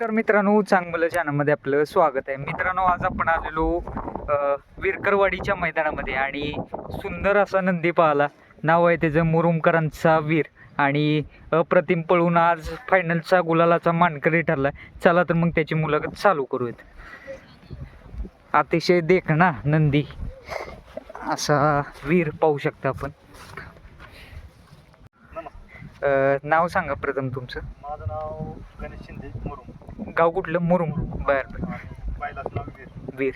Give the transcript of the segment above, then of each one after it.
तर मित्रांनो चांगलं चॅनलमध्ये आपलं स्वागत आहे. मित्रांनो आज आपण आलेलो विरकरवाडीच्या मैदानामध्ये आणि सुंदर असा नंदी पाहला. नाव आहे त्याचं मुरुमकरांचा वीर. आणि अप्रतिम पळून आज फायनलचा गुलालाचा मानकरी ठरला चला तर मग त्याची मुलाखत चालू करूयात. अतिशय देख ना नंदी. असा वीर पाहू शकता आपण. नाव सांगा प्रथम तुमचं. माझं नाव गणेश शिंदे मुरुम. गाव कुठलं? मुरुम. बरं वीर.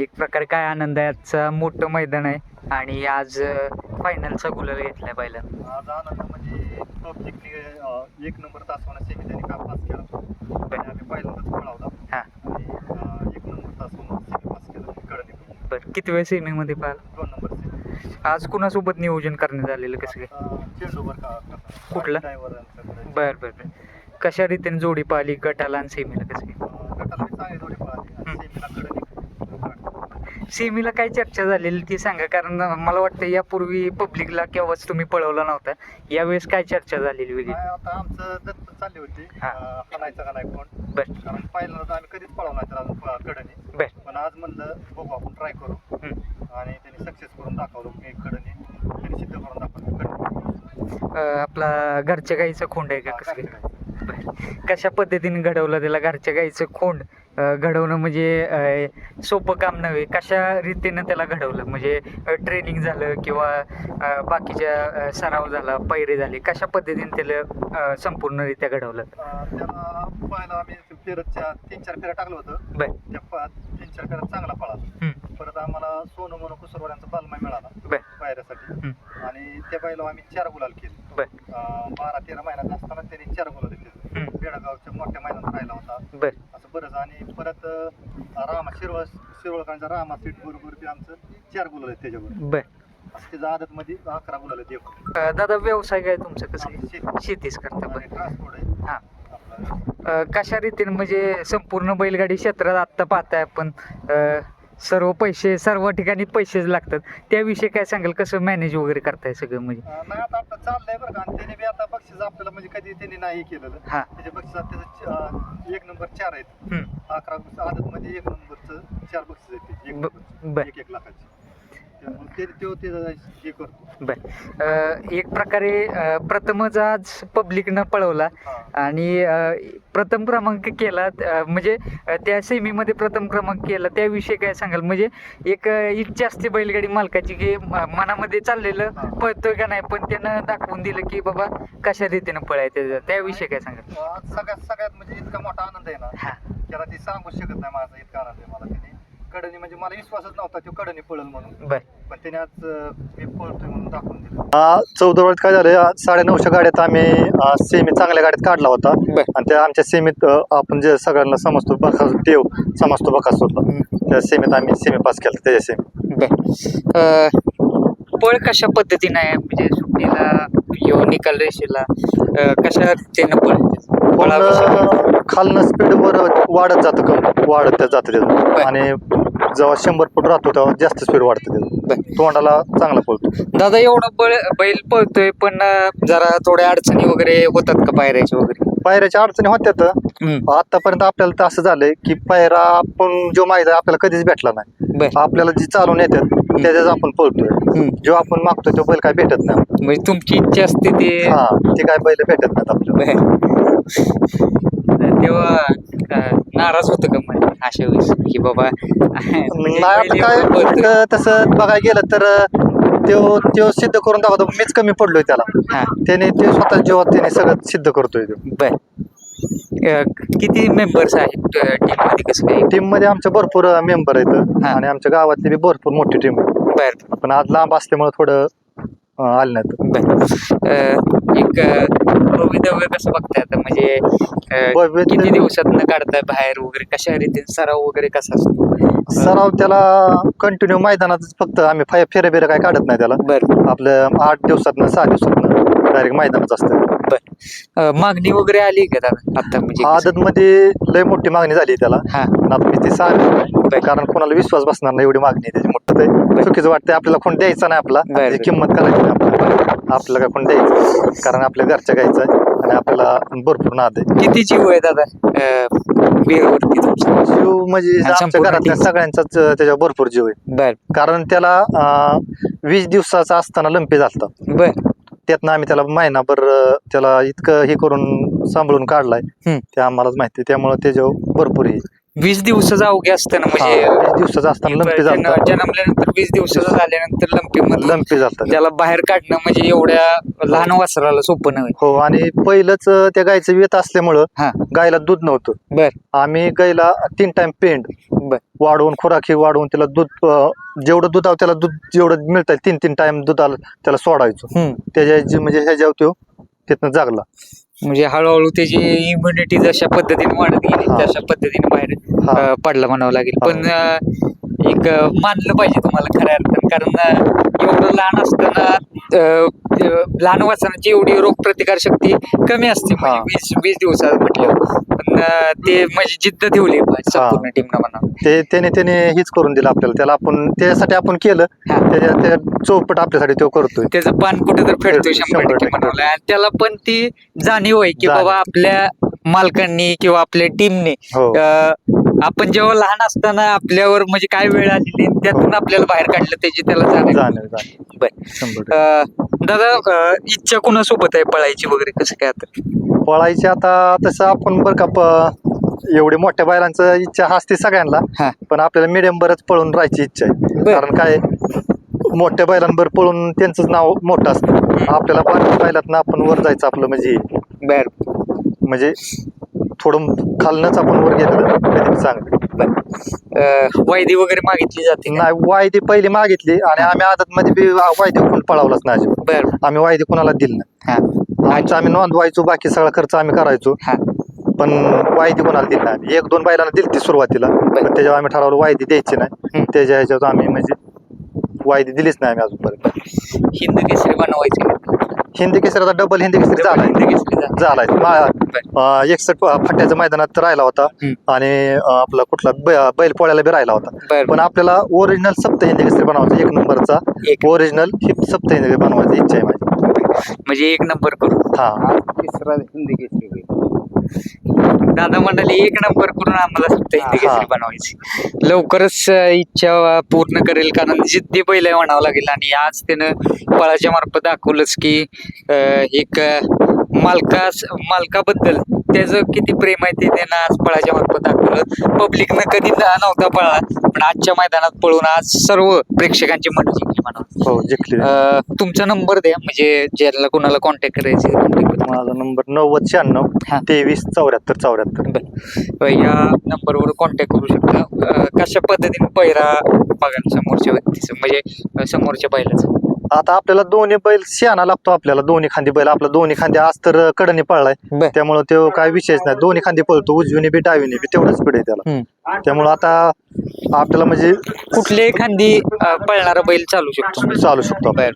एक प्रकारे काय आनंद आहे? आजचा मोठं मैदान आहे आणि आज फायनलचा गुलाल घेतलाय पहिल्यांदा आज आनंद म्हणजे पब्लिकने एक नंबर तासवाना सेमी त्यांनी काम पास केला आणि आम्ही पहिल्यांदाच पळावला. हा. एक नंबर तासवाना सेमी पास केला. बरं. किती वेळ सेमीमध्ये पाहिलं? दोन नंबर आज कुणासोबत नियोजन करण्यात आलेलं कसं काय? का कुठला? बरं बरं. कशा रीतीने जोडी पाहिली? गटाला आणि सेमीला कसं सेमीला काय चर्चा झालेली ती सांगा कारण मला वाटतं यापूर्वी पब्लिकला केव्हाच तुम्ही पळवला नव्हता. यावेळेस काय चर्चा झालेली वेगळी? आता आमचं दत्त चालली होती. हाणायचं का नाही कोण? बरं. कारण पहिल्यांदा आम्ही कधीच पळवला त्याला अजून कडनी. बरं. पण आज म्हणलं बघू आपण ट्राय करू. आणि त्यांनी सक्सेस करून दाखवलं मी कडनी. त्यांनी सिद्ध करून दाखवलं. आपला घरच्या गाईचं खोंड आहे का कसं. कशा पद्धतीने घडवलं त्याला घरच्या गाईचं खोंड घडवणं म्हणजे सोपं काम नव्हे कशा रीतीनं त्याला घडवलं? म्हणजे ट्रेनिंग झालं किंवा बाकीच्या सराव झाला पैरे झाले कशा पद्धतीने त्याला संपूर्णरित्या घडवलं? त्याला पहिला आम्ही फेरतच्या तीन चार फेऱ्या टाकलं होतं. बर. त्या तीन चार फेऱ्यात चांगला पळाला. परत आम्हाला सोनू म्हणून कुसरवाड्यांचा बालमा मिळाला. पायऱ्यासाठी. आणि त्या बैला आम्ही चार गुलाल केले. बारा. तेरा महिन्यात असताना त्यांनी चार गुलाल केले हम्म, मोठ्या मैदानात राहिला होता. बर. असं बरंच आणि परत अं, रामा शिरवळ शिरवळकरांचा रामा सीट बरोबर बी आमचं चार गुलाल आहेत त्याच्यावर. बर. असं त्याच्या आदत मध्ये अकरा गुलाल आहेत एक अ, दादा व्यवसाय काय तुमचं कसं आहे? शेती. शेतीच करता बरं. ट्रान्सपोर्ट आहे. हां. आपलं अ, कशा रीतीने म्हणजे संपूर्ण बैलगाडी क्षेत्रात आत्ता पाहताय आपण? अ, सर्व पैसे सर्व ठिकाणी पैसेच लागतात. त्याविषयी काय सांगाल? कसं मॅनेज वगैरे करताय सगळं म्हणजे? अं, नाही आता आपलं चाललंय बरं का. आणि त्याने बी आता बक्षीस आपल्याला म्हणजे कधी त्यांनी नाही केलेलं. हां. त्याचे बक्षीस आता त्याचं च- एक नंबर चार आहेत. हम्म, अकरा आदत मध्ये एक नंबरचं चार बक्षीस आहेत त्याचे, एक ब- नंबरचं. बर. एक एक लाखाचे. त्यामुळे ते तो ते हे करतो. बर. अ, एक प्रकारे अ, प्रथमच आज पब्लिकनं पळवला हा. आणि अ, प्रथम क्रमांक केला. अ, म्हणजे अ, त्या सेमीमध्ये प्रथम क्रमांक केला. त्याविषयी काय सांगाल? म्हणजे एक अ, इच्छा असते बैलगाडी मालकाची की म- मनामध्ये चाललेलं पळतोय का नाही पण त्यानं दाखवून दिलं की बाबा कशा रीतीनं पळायचं त्याविषयी काय सांगाल? आज सगळ्यात सगळ्यात म्हणजे इतका मोठा आनंद आहे ना. हा. त्याला ती सांगू शकत नाही माझा इतका आनंद आहे मला त्याने. कडनी म्हणजे मला विश्वासच नव्हता तो कडनी पळल म्हणून. बर. पण त्याने आज अं, मी पळतोय म्हणून दाखवून दिलं. चौदा वेळात काय झालं साडे नऊशे गाड्यात आम्ही सेमी चांगल्या गाड्यात काढला होता. बर. आणि त्या आमच्या सेमीत अं, आपण जे सगळ्यांना समजतो बका देव समजतो बकासूरला त्या सेमीत आम्ही सेमी पास केला त्याच्या सेमी बर. पळ कशा पद्धतीने आहे? म्हणजे सुट्टीला येऊन निकाल रेषेला अ, कशा रीतीनं पळ पळावं खालनं स्पीड वर वाढत जातं कम वाढत जातं त्याचं आणि जेव्हा शंभर फूट राहतो तेव्हा जास्त स्पीड वाढतं त्याचं. बर. तोंडाला चांगला पळतो. दादा एवढा बळ बैल पळतोय पण अ, जरा थोड्या अडचणी वगैरे होतात का पायऱ्याच्या वगैरे? पायऱ्याच्या अडचणी होत्यात. आतापर्यंत आपल्याला तर असं झालंय की पायरा आपण जो माहिती आहे आपल्याला कधीच भेटला नाही. बर. आपल्याला जी चालून येतात त्याच्याच आपण पळतोय. जो आपण मागतोय तो बैल काय भेटत नाही म्हणजे तुमची इच्छा असते ते हा ते काय बैल भेटत नाहीत आपल्याला. बर. तेव्हा अ, नाराज होतं का म्हणजे अशा की बाबा म्हणजे नाही एवढं. इतकं तसं बघायला गेलं तर तो तो सिद्ध करून दाखवतो. मीच कमी पडलोय त्याला. हा. त्याने ते स्वतः जेव्हा त्याने सगळं सिद्ध करतोय तो बर. अ, किती मेंबर्स आहेत टीममध्ये कसं काय? टीममध्ये आमचे भरपूर मेंबर आहेत. हा. आणि आमच्या गावातली बी भरपूर मोठी टीम आहे. बर. पण आज लांब असल्यामुळे थोडं अं, आले बर. अ, एक अ, भव्य दव्य कसं बघताय म्हणजे अ, किती दिवसात काढताय बाहेर वगैरे? कशा रीतीने सराव वगैरे कसा असतो? सराव त्याला कंटिन्यू मैदानातच फक्त आम्ही फाय फेऱ्या बिऱ्या काय काढत नाही त्याला. बर. आपलं आठ दिवसातनं सहा दिवसातनं डायरेक्ट मैदानच असतं. बर. अ, मागणी वगैरे आली का दादा? आता म्हणजे? आदत मध्ये लय मोठी मागणी झाली त्याला. हा. आता मी ते सांग कारण कोणाला विश्वास बसणार नाही एवढी मागणी आहे त्याची मोठं. ते चुकीचं वाटतंय. आपल्याला कोण द्यायचा नाही आपला. त्याची किंमत करायची नाही आपल्याला? आपल्याला काय कोण द्यायचं. कारण आपल्या घरच्या गायचं आणि आपल्याला भरपूर नाद आहे. किती जीव आहे दादा? तुमचा? जीव म्हणजे आमच्या घरातल्या. सगळ्यांचाच त्याच्यावर भरपूर जीव आहे. बर. कारण त्याला वीस दिवसाचा असताना लंपी झालता. बर. त्यातनं आम्ही त्याला महिनाभर त्याला इतकं हे करून सांभाळून काढलाय. ते आम्हालाच माहिती आहे. त्यामुळे त्याच्यावर भरपूर हे. वीस दिवसाचा अवघे असताना हा, म्हणजे वीस दिवसाचा असताना लंपी जन- झालता जन्मल्यानंतर वीस दिवसाचा झाल्यानंतर लंपी मधलं लंपी झालता त्याला बाहेर काढणं म्हणजे एवढ्या लहान वासराला सोपं नव्हे. हो आणि पहिलंच अं, त्या गायचं वेत असल्यामुळं हा. गायला दूध नव्हतं. बर. आम्ही गायला तीन टाइम पेंड बर. वाढवून खुराकी वाढवून त्याला दूध अं, जेवढं दुधाव त्याला दूध जेवढं मिळतं तीन तीन टाइम दुधाला त्याला सोडायचो. हम्म. त्याच्या जी- म्हणजे ह्याच्यावर तो तिथनं जागला. म्हणजे हळूहळू त्याची इम्युनिटी जशा पद्धतीने वाढत गेली. तशा पद्धतीने बाहेर पडला म्हणावं लागेल. पण एक मानलं पाहिजे तुम्हाला खऱ्या अर्थानं कारण एवढं लहान असताना लहान वासनाची एवढी रोग प्रतिकार शक्ती कमी असते म्हणजे. वीस वीस दिवसात म्हटलं ते म्हणजे जिद्द ठेवली संपूर्ण टीमनं म्हणा ते त्याने त्याने हेच करून दिलं आपल्याला. त्याला आपण त्यासाठी आपण केलं. हा. त्याच्या त्या चौपट आपल्यासाठी तो करतोय. त्याचं पान कुठे तर फेडतोय शंभर शंभर टक्के लागेल. आणि त्याला पण ती जाणीव आहे की जाणीव. बाबा आपल्या मालकांनी किंवा आपल्या टीमने हो. आपण जेव्हा लहान असताना आपल्यावर म्हणजे काय वेळ आलेली त्यातून आपल्याला बाहेर काढलं त्याची त्याला जाणीव. बर. शंभर टक्के. अं, दादा अं, इच्छा कोणासोबत आहे पळायची वगैरे? कसं काय आता? पळायची आता तसं आपण बरं का प- एवढे मोठ्या बैलांचं इच्छा असते सगळ्यांना. पण आपल्याला मिडियम बरच पळून राहायची इच्छा आहे. बर. कारण काय मोठ्या बैलांवर पळून त्यांचंच नाव मोठं असतं. आपल्याला बारक्या बैलात आपण वर जायचं आपलं म्हणजे बर. म्हणजे थोडं खालनच आपण वर गेलं कधी चांगलं. वायदी वगैरे मागितली जाते का? नाही वायदी पहिली मागितली आणि आम्ही आदत मध्ये वायदी कोण पळावलाच नाही अजिबात. बर. आम्ही वायदी कोणाला दिली नाही. हा. आमचं आम्ही नोंदवायचो बाकी सगळा खर्च आम्ही करायचो. हा. पण वायदी कोणाला दिली नाही. आम्ही. एक दोन बैलांना दिली ती सुरुवातीला. पण त्याच्यावर आम्ही ठरवलं वायदी द्यायची नाही. हम्म. त्याच्या ह्याच्यावर आम्ही म्हणजे वायदी दिलीच नाही आम्ही अजूनपर्यंत. हिंद केसरी बनवायची हिंदी केसरीचा डबल हिंदी केसरी झालाय. हिंद केसरी झाला. झालाय. एकसठ फाट्याच्या मैदानात राहिला होता. हम्म. आणि अं, आपला कुठला बै- बैल पोळ्याला बी राहिला होता. बर. पण आपल्याला ओरिजिनल सप्त हिंदी केसरी बनवायचा एक नंबरचा. एक. ओरिजिनल सप्त हिंदी बनवायची इच्छा आहे माझी. म्हणजे एक नंबर करू. हा. तिसरा हिंदी केसरी दादा मंडळी एक नंबर करून आम्हाला फक्त हिंदी. केसरी बनवायची. लवकरच इच्छा पूर्ण करेल. कारण जिद्दी आहे म्हणावं लागेल. आणि आज त्यानं पळाच्या मार्फत दाखवलंच की अं, एक मालकास मालकाबद्दल त्याचं किती प्रेम आहे ते त्यानं आज पळाच्या मार्फत दाखवलं. पब्लिकनं कधी न- नव्हता पळा पण आजच्या मैदानात पळून आज सर्व प्रेक्षकांची मन जिंकली म्हणावं हो जिंकली. तुमचा नंबर द्या म्हणजे ज्याला कोणाला कॉन्टॅक्ट करायचे. माझा नंबर नव्वद शहाण्णव. तेवीस चौऱ्याहत्तर चौऱ्याहत्तर. या नंबरवर कॉन्टॅक्ट करू शकता. कशा पद्धतीने पहिरा बघा समोरच्या व्यक्तीचं म्हणजे समोरच्या बैलाचं. आता आपल्याला दोन्ही बैल शहाणा लागतो आपल्याला. दोन्ही खांदी बैल आपला दोन्ही खांदी आज तर कडनी पळलाय. बर. त्यामुळे तो काय विषयच नाही. दोन्ही खांदी पळतो उजवीने बी डावीने बी. तेवढंच स्पीड आहे त्याला. त्यामुळे आता आपल्याला म्हणजे कुठल्याही खांदी अ, पळणारा बैल चालू शकतो. चालू शकतो आपण. बर.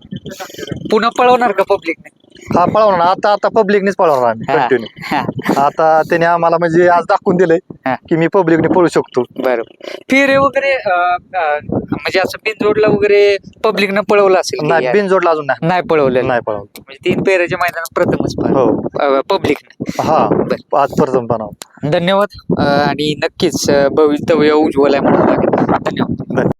पुन्हा पळवणार का पब्लिकने हा पळवणार आता आता पब्लिकनेच पळवणार आम्ही कंटिन्यू आता त्याने आम्हाला म्हणजे आज दाखवून दिलंय हा. की मी पब्लिकने पळू शकतो. बर फेरे वगैरे अ, अ, म्हणजे असं बिनजोडला वगैरे पब्लिकनं पळवलं असेल की नाही या- बिन जोडला अजून नाही. नाही पळवलेलं. नाही पळवलं. म्हणजे तीन पेऱ्याच्या मैदानात प्रथमच हो. पब्लिकने हा आज प्रथम बनाव धन्यवाद. अ, आणि नक्कीच अ, भवितव्य उज्ज्वल आहे म्हणावं लागेल. धन्यवाद.